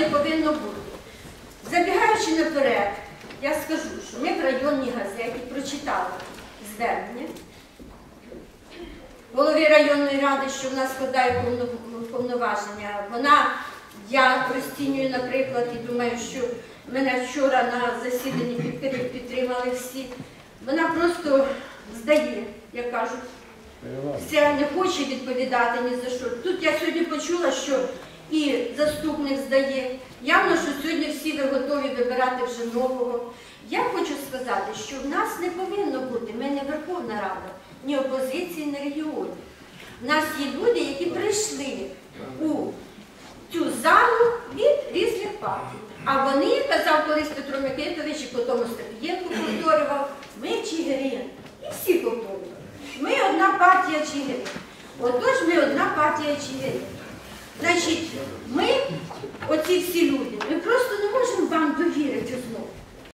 не повинно бути. Забігаючи наперед, я скажу, що ми в районній газеті прочитали звернення голови районної ради, що в нас складає повноваження. Вона, я розцінюю, наприклад, і думаю, що мене вчора на засіданні підтримали всі. Вона просто здає, як кажуть, все не хоче відповідати ні за що. Тут я сьогодні почула, що і заступник здає. Явно, що сьогодні всі ви готові вибирати вже нового. Я хочу сказати, що в нас не повинно бути, ми не Верховна Рада, ні опозиції, ні регіонів. У нас є люди, які прийшли у цю залу від різних партій. А вони, казав колись Петро Микитович, і потім Остапієнко повторював, ми Чигирин. І всі повторювали. Ми одна партія Чигирин. Отож, ми одна партія Чигирин. Значить, ми, оці всі люди,